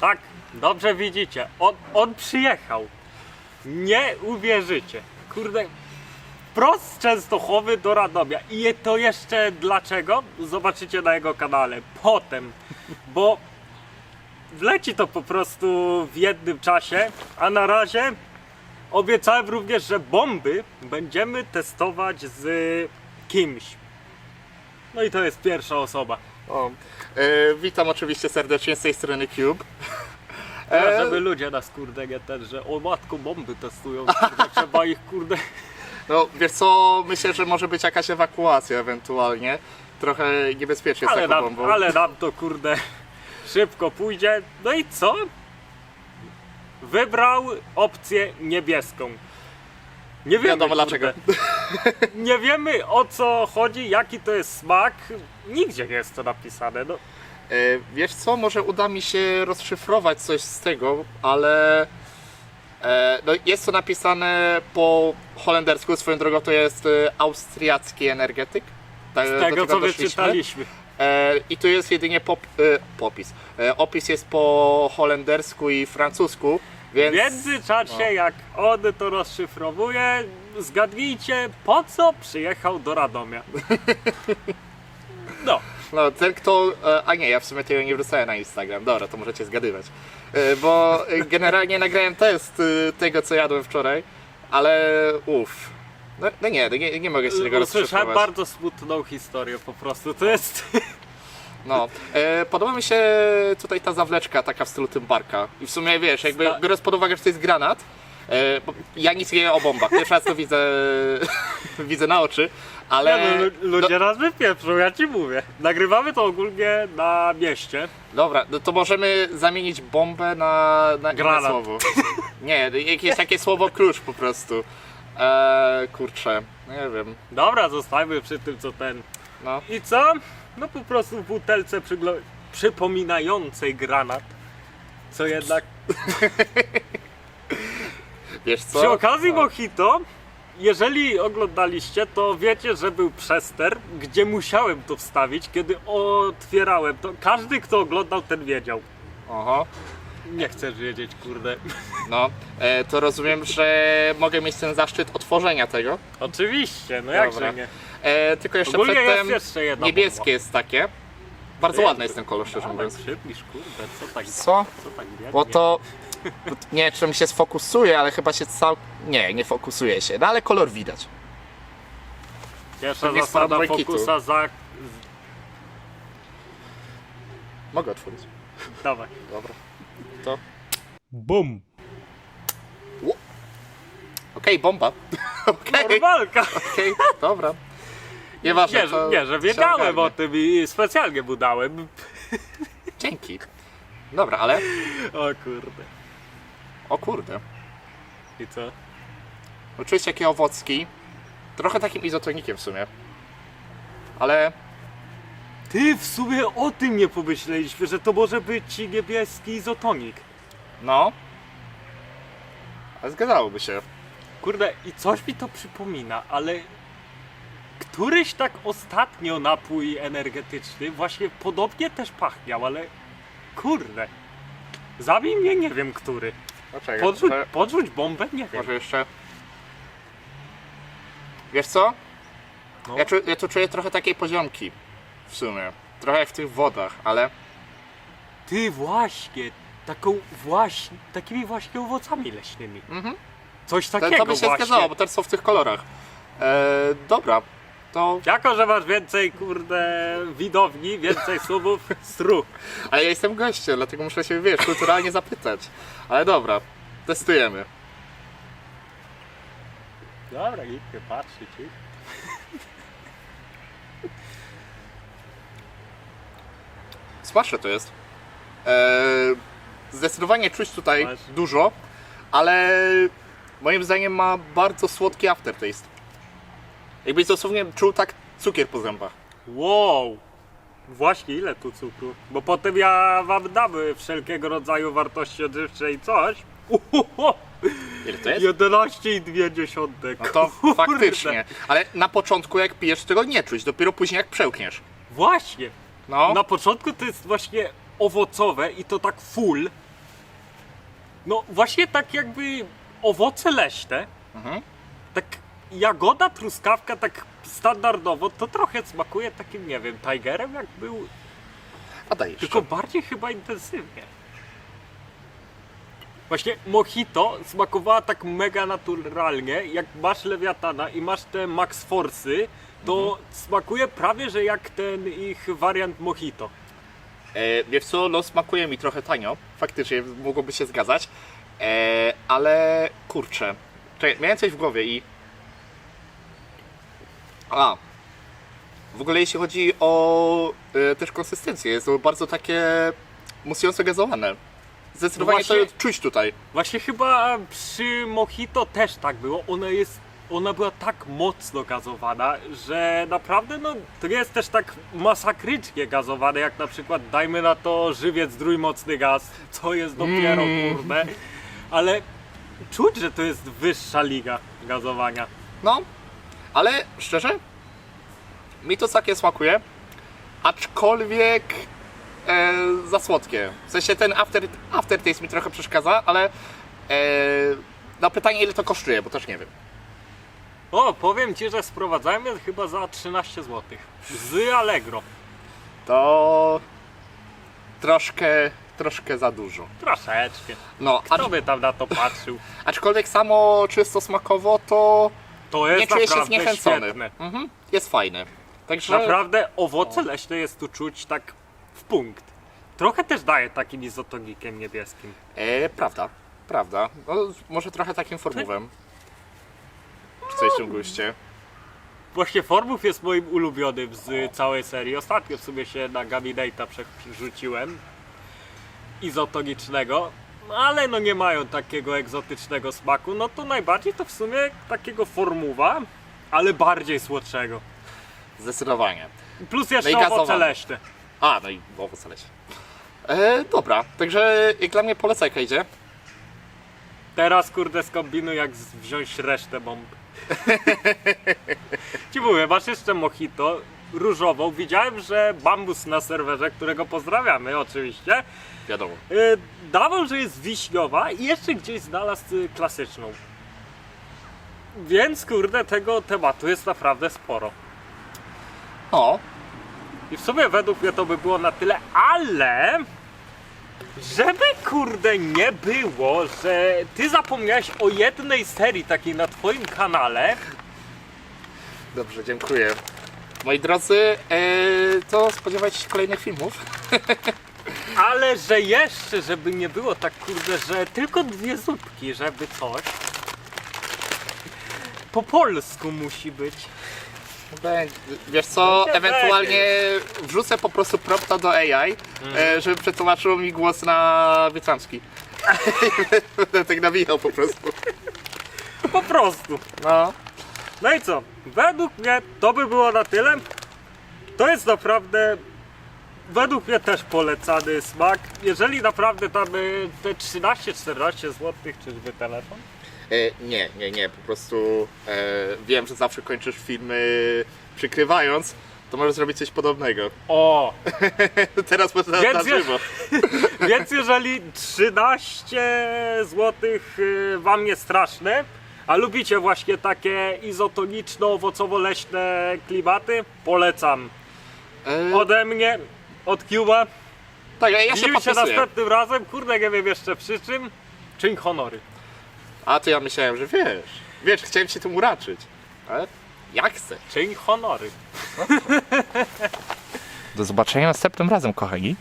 Tak, dobrze widzicie. On, on przyjechał. Nie uwierzycie. Kurde, wprost z Częstochowy do Radomia. I to jeszcze dlaczego? Zobaczycie na jego kanale. Potem, bo wleci to po prostu w jednym czasie, a na razie obiecałem również, że bomby będziemy testować z kimś. No i to jest pierwsza osoba. O, e, witam oczywiście serdecznie z tej strony Cube. E, żeby ludzie nas kurde nie ten, że o matko bomby testują, kurde, trzeba ich kurde. No wiesz co, myślę, że może być jakaś ewakuacja ewentualnie. Trochę niebezpiecznie z Ale taką nam, bombą. ale nam to kurde szybko pójdzie. No i co? Wybrał opcję niebieską. Nie wiemy, Wiadomo kurde. dlaczego. Nie wiemy o co chodzi, jaki to jest smak. Nigdzie nie jest to napisane. No, E, wiesz co, może uda mi się rozszyfrować coś z tego, ale e, no, jest to napisane po holendersku, swoją drogą to jest e, austriacki energetyk. Tak, do tego co doszliśmy. wyczytaliśmy. E, I tu jest jedynie pop, e, popis. E, opis jest po holendersku i francusku, więc... W międzyczasie, no. jak on to rozszyfrowuje, zgadnijcie, po co przyjechał do Radomia. No, No, ten kto... e, A nie, ja w sumie tego nie wrzucałem na Instagram. Dobra, to możecie zgadywać. E, Bo generalnie nagrałem test e, tego, co jadłem wczoraj, ale uff. No, no nie, no nie, nie mogę się tego rozszyfrować. bardzo smutną historię po prostu. To jest... No, e, podoba mi się tutaj ta zawleczka taka w stylu Tymbarka. I w sumie wiesz, jakby Sta- biorąc pod uwagę, że to jest granat, e, bo ja nic nie wiem o bombach. Pierwszy raz to widzę, widzę na oczy, ale... Nie, no, lu- ludzie nas wypieprzą, ja ci mówię. Nagrywamy to ogólnie na mieście. Dobra, no to możemy zamienić bombę na, na inne Granat. słowo. Nie, jakieś takie słowo klucz po prostu. Eee, kurczę, nie wiem. Dobra, zostajmy przy tym, co ten... No, I co? No po prostu w butelce przyglo- przypominającej granat. Co jednak... wiesz co? Przy okazji No. Mojito, jeżeli oglądaliście, to wiecie, że był przester, gdzie musiałem to wstawić, kiedy otwierałem to. Każdy, kto oglądał, ten wiedział. Oho, Nie chcesz wiedzieć, kurde. no, e, to rozumiem, że mogę mieć ten zaszczyt otworzenia tego. Oczywiście, no Dobra. jakże nie. E, tylko jeszcze Ogólnie przedtem jest jeszcze jedna niebieskie jest takie. Bardzo ładny jest ten kolor, szczerze Ale mówiąc. przybliż, kurde, co tak, Co? co tak biegnie? Bo to... Nie wiem, czy mi się sfokusuje, ale chyba się cał... Nie, nie fokusuje się, no ale kolor widać. Pierwsza pewnie zasada błękitu. fokusa za... Mogę otworzyć. Dawaj. Dobra. To... Bum. Okej, bomba. Okej, Normalka. okej, dobra. Nieważne, Nie, to nie, że wiedziałem o tym i specjalnie mu dałem. Dzięki. Dobra, ale... O kurde. O kurde. I co? Oczywiście jakie owocki. Trochę takim izotonikiem w sumie. Ale... Ty w sumie o tym nie pomyśleliśmy, że to może być niebieski izotonik. No... Ale zgadzałoby się. Kurde, i coś mi to przypomina, ale któryś tak ostatnio napój energetyczny właśnie podobnie też pachniał, ale kurde. Zabij mnie, nie wiem który. Poczekaj, Podrzuć, może, podrzuć bombę, nie wiem. może jeszcze... Wiesz co? No. Ja, czu, ja tu czuję trochę takiej poziomki. W sumie. Trochę jak w tych wodach, ale... Ty właśnie, taką właśnie, takimi właśnie owocami leśnymi. Mhm. Coś To, takiego to by się właśnie. zgadzało, bo też są w tych kolorach. Eee, dobra, to... Jako, że masz więcej, kurde, widowni, więcej subów, stru. Ale ja jestem gościem, dlatego muszę się, wiesz, kulturalnie zapytać. Ale dobra, testujemy. Dobra, nie patrzy ci. Smaczne to jest. Eee, zdecydowanie czuć tutaj Masz. dużo, ale moim zdaniem ma bardzo słodki aftertaste. Jakbyś dosłownie czuł tak cukier po zębach. Wow! Właśnie ile tu cukru? Bo potem ja wam dam wszelkiego rodzaju wartości odżywcze i coś. Uhuhu, Ile to jest? 11,2. No to faktycznie. Ale na początku jak pijesz tego nie czuć, dopiero później jak przełkniesz. Właśnie. No. Na początku to jest właśnie owocowe i to tak full, No właśnie tak jakby owoce leśne, Mhm. tak jagoda, truskawka, tak standardowo, to trochę smakuje takim, nie wiem, tigerem jak był, A daj jeszcze. tylko bardziej chyba intensywnie. Właśnie mojito smakowała tak mega naturalnie, jak masz lewiatana i masz te max force'y, to smakuje prawie, że jak ten ich wariant mojito. E, wiesz co, no smakuje mi trochę tanio, faktycznie mogłoby się zgadzać, e, ale kurczę, Czekaj, miałem coś w głowie i... A, w ogóle jeśli chodzi o e, też konsystencję, jest to bardzo takie musująco gazowane. Zdecydowanie No właśnie- to czuć tutaj. Właśnie chyba przy mojito też tak było. Ona jest, ona była tak mocno gazowana, że naprawdę no to nie jest też tak masakrycznie gazowane, jak na przykład dajmy na to żywiec trójmocny gaz, co jest dopiero Mm. kurde. Ale czuć, że to jest wyższa liga gazowania. No, ale szczerze, mi to takie smakuje, aczkolwiek e, za słodkie. W sensie ten after, aftertaste mi trochę przeszkadza, ale e, na pytanie ile to kosztuje, bo też nie wiem. O, powiem ci, że sprowadzałem je chyba za 13 zł. Z Allegro. To troszkę, troszkę za dużo. Troszeczkę. No, acz, Kto by tam na to patrzył? aczkolwiek samo czysto smakowo to To jest nie czuję się zniechęcony. Mhm, jest fajne. Także Naprawdę owoce leśne jest tu czuć tak w punkt. Trochę też daje takim izotonikiem niebieskim. E, prawda, prawda. No, może trochę takim formowym. Czy coś w tym guście. Właśnie Formów jest moim ulubionym z całej serii. Ostatnio w sumie się na Gaminate'a przerzuciłem. Izotonicznego. Ale no nie mają takiego egzotycznego smaku. No to najbardziej to w sumie takiego formuwa, ale bardziej słodszego. Zdecydowanie. Plus jeszcze No owoce leśne. A, no i owoce leśne. E, dobra, także jak dla mnie polecajka idzie. Teraz kurde skombinuj jak z- wziąć resztę bomb. Ci mówię, masz jeszcze mojito różową. Widziałem, że Bambus na serwerze, którego pozdrawiamy oczywiście, Wiadomo. yy, dawał, że jest wiśniowa i jeszcze gdzieś znalazł y, klasyczną. Więc kurde tego tematu jest naprawdę sporo. O, I w sumie według mnie to by było na tyle, ale żeby kurde nie było, że ty zapomniałeś o jednej serii takiej na twoim kanale, dobrze, dziękuję. Moi drodzy, e, to spodziewajcie się kolejnych filmów. ale że jeszcze, żeby nie było tak kurde, że tylko dwie zupki, żeby coś. Po polsku musi być. Bę- Wiesz co, Będzie, ewentualnie wrzucę po prostu propta do AI, e, żeby przetłumaczyło mi głos na wietnamski. Będę tak nawijał po prostu. Po prostu. No. No i co? Według mnie to by było na tyle. To jest naprawdę według mnie też polecany smak. Jeżeli naprawdę tam y, te 13-14 zł, czyżby telefon? E, nie, nie, nie, po prostu e, wiem, że zawsze kończysz filmy przykrywając, to możesz zrobić coś podobnego. O! Teraz można na je- żywo. Więc jeżeli 13 zł wam nie straszne, a lubicie właśnie takie izotoniczno-owocowo-leśne klimaty, polecam. E, Ode mnie, od Cuba. tak, ja się Widzimy się następnym razem, kurde nie wiem jeszcze przy czym. Czyń honory. A to ja myślałem, że wiesz. Wiesz, chciałem cię tym uraczyć. Ale jak chcę. Czyń honory. Do zobaczenia następnym razem, kochani.